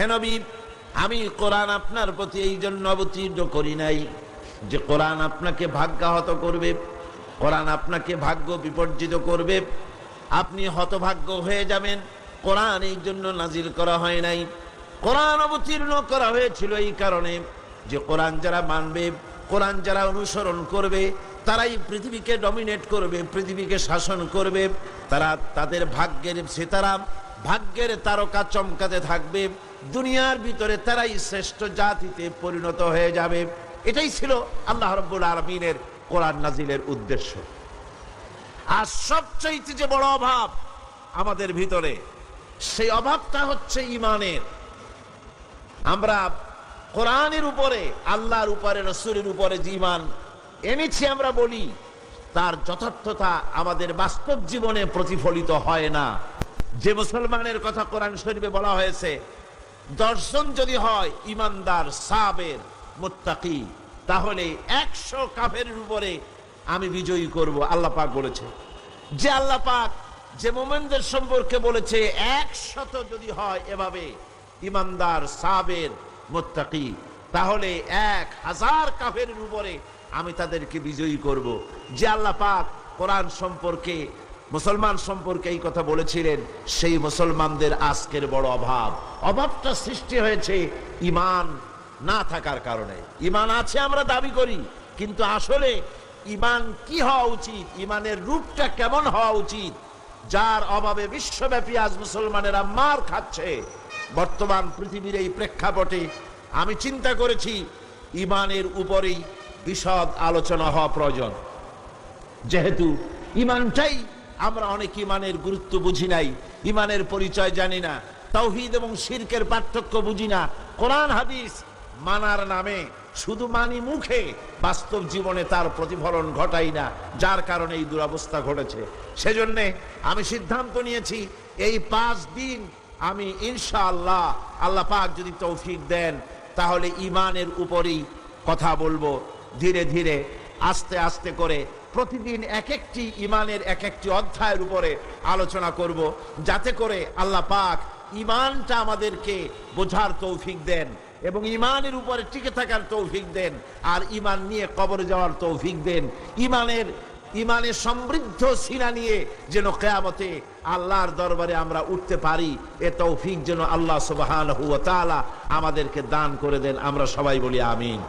হে নবী, আমি কোরআন আপনার প্রতি এই জন্য অবতীর্ণ করি নাই যে কোরআন আপনাকে ভাগ্যাহত করবে, কোরআন আপনাকে ভাগ্য বিপর্জিত করবে। আপনি হতভাগ্য হয়ে যাবেন, কোরআন এই জন্য নাজিল করা হয় নাই। কোরআন অবতীর্ণ করা হয়েছিল এই কারণে যে কোরআন যারা মানবে, কোরআন যারা অনুসরণ করবে, তারাই পৃথিবীকে ডমিনেট করবে, পৃথিবীকে শাসন করবে। তারা তাদের ভাগ্যের সেতারা, ভাগ্যের তারকা চমকাতে থাকবে। দুনিয়ার ভিতরে তারাই শ্রেষ্ঠ জাতিতে পরিণত হয়ে যাবে। এটাই ছিল আল্লাহ রব্বুল আলমিনের কোরআন নাজিলের উদ্দেশ্য। আর সবচেয়ে যে বড় অভাব আমাদের ভিতরে, সেই অভাবটা হচ্ছে ইমানের আমরা কোরআনের উপরে, আল্লাহর উপরে, রসুলের উপরে যে ইমান এনেছি আমরা বলি, তার যথার্থতা আমাদের বাস্তব জীবনে প্রতিফলিত হয় না। যে মুসলমানের কথা কোরআন শরীফে বলা হয়েছে দর্শন যদি হয়, ইমানদার, সাবের, মোত্তাকি, তাহলে একশো কাফের উপরে আমি বিজয়ী করব, আল্লাহ পাক বলেছে। যে আল্লাহ পাক যে মোমেনদের সম্পর্কে বলেছে, একশত যদি হয় এভাবে, ইমানদার, সাবের, মোত্তাকি, তাহলে এক হাজার কাফের উপরে আমি তাদেরকে বিজয়ী করব। যে আল্লাহ পাক কোরআন সম্পর্কে মুসলমান সম্পর্কে এই কথা বলেছিলেন, সেই মুসলমানদের আজকের বড় অভাব। অভাবটা সৃষ্টি হয়েছে ইমান না থাকার কারণে। ইমান আছে, আমরা দাবি করি, কিন্তু আসলে ইমান কি হওয়া উচিত? ইমানের রূপটা কেমন হওয়া উচিত? যার অভাবে বিশ্বব্যাপী আজ মুসলমানেরা মার খাচ্ছে। বর্তমান পৃথিবীর এই প্রেক্ষাপটে আমি চিন্তা করেছি, ইমানের উপরেই বিশদ আলোচনা হওয়া প্রয়োজন। যেহেতু ইমানটাই আমরা অনেক ইমানের গুরুত্ব বুঝি নাই, ইমানের পরিচয় জানি না তৌহিদ এবং শিরকের পার্থক্য বুঝি না। কোরআন, হাদিস মানার নামে শুধু মানি মুখে বাস্তব জীবনে তার প্রতিফলন ঘটাই না, যার কারণে এই দুরবস্থা ঘটেছে। সেজন্যে আমি সিদ্ধান্ত নিয়েছি, এই পাঁচ দিন আমি ইনশাআল্লাহ আল্লাহ পাক যদি তৌফিক দেন, তাহলে ইমানের উপরেই কথা বলব। ধীরে ধীরে আস্তে আস্তে করে প্রতিদিন এক একটি ইমানের এক একটি অধ্যায়ের উপরে আলোচনা করব, যাতে করে আল্লাহ পাক ইমানটা আমাদেরকে বোঝার তৌফিক দেন এবং ইমানের উপরে টিকে থাকার তৌফিক দেন আর ইমান নিয়ে কবরে যাওয়ার তৌফিক দেন। ইমানের ইমানের সমৃদ্ধ সিনা নিয়ে যেন কেয়ামতে আল্লাহর দরবারে আমরা উঠতে পারি, এ তৌফিক যেন আল্লাহ তাআলা আমাদেরকে দান করে দেন। আমরা সবাই বলি আমিন।